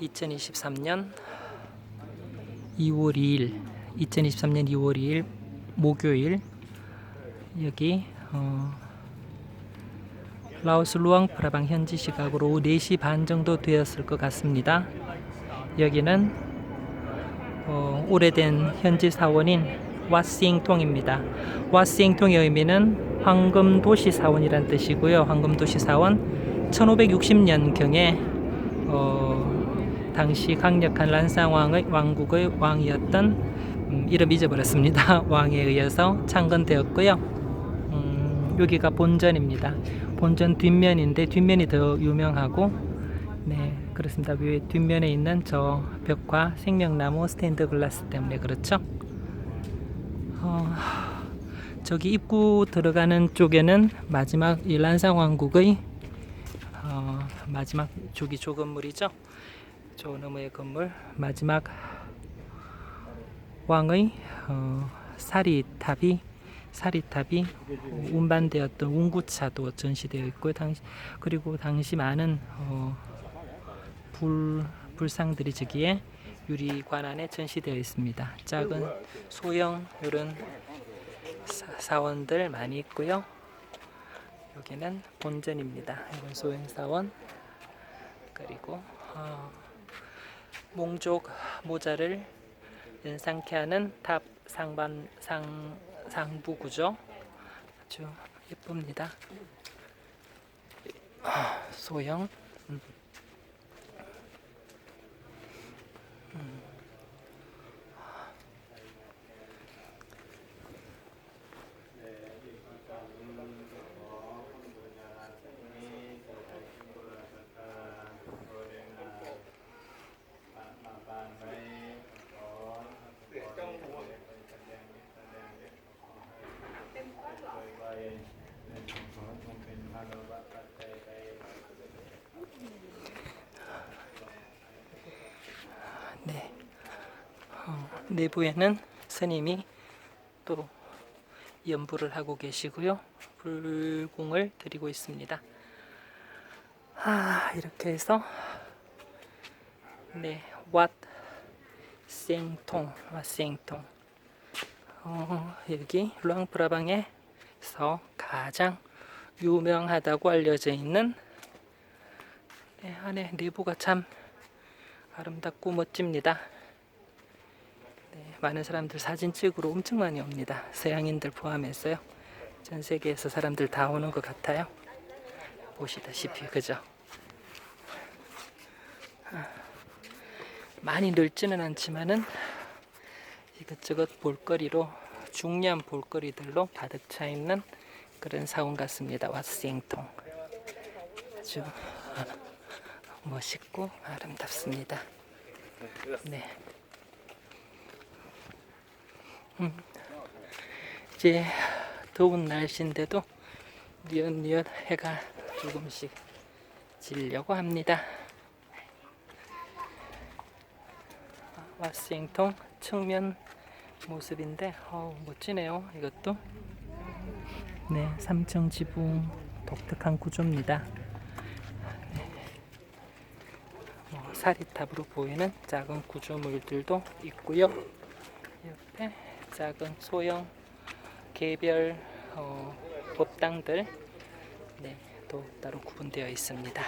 2023년 2월 2일 2023년 2월 2일 목요일 여기 어, 라오스 루앙 프라방 현지 시각으로 오후 4시 반 정도 되었을 것 같습니다. 여기는 어, 오래된 현지 사원인 와싱통입니다. 와싱통의 의미는 황금 도시 사원이란 뜻이고요. 황금 도시 사원 1560년경에 어, 당시 강력한 란상 왕의 왕국의 왕이었던 음, 이름 잊어버렸습니다. 왕에 의해서 창건되었고요. 음, 여기가 본전입니다. 본전 뒷면인데 뒷면이 더 유명하고 네 그렇습니다. 위에 뒷면에 있는 저 벽화 생명나무 스테인드 글라스 때문에 그렇죠. 어, 저기 입구 들어가는 쪽에는 마지막 이 란상 왕국의 어, 마지막 저기 조 건물이죠. 저 너머의 건물 마지막 왕의 어, 사리탑이 사리탑이 운반되었던 운구차도 전시되어 있고 당시 그리고 당시 많은 어, 불 불상들이 저기에 유리관 안에 전시되어 있습니다. 작은 소형 이런 사, 사원들 많이 있고요. 여기는 본전입니다. 이건 소형 사원 그리고 어, 몽족 모자를 연상케 하는 탑 상반 상 상부 구조 아주 예쁩니다. 아, 소형 음. 음. 내부에는 스님이 또 연부를 하고 계시고요. 불공을 드리고 있습니다. 아, 이렇게 해서 네, 왓 생통, 왓 생통. 어, 여기 루앙프라방에서 가장 유명하다고 알려져 있는 네, 안에 내부가 참 아름답고 멋집니다. 네, 많은 사람들 사진 찍으러 엄청 많이 옵니다. 서양인들 포함해서요. 전 세계에서 사람들 다 오는 것 같아요. 보시다시피 그죠? 아, 많이 넓지는 않지만은 이것저것 볼거리로 중요한 볼거리들로 가득 차 있는 그런 사원 같습니다. 왓싱통 아주 멋있고 아름답습니다. 네. 음, 이제 더운 날씨인데도 뉘엿뉘엿 해가 조금씩 지려고 합니다. 와싱통 측면 모습인데 어우, 멋지네요. 이것도 네, 삼청 지붕 독특한 구조입니다. 뭐 사리탑으로 보이는 작은 구조물들도 있고요. 옆에 작은 소형 개별 어, 법당들 네, 또 따로 구분되어 있습니다.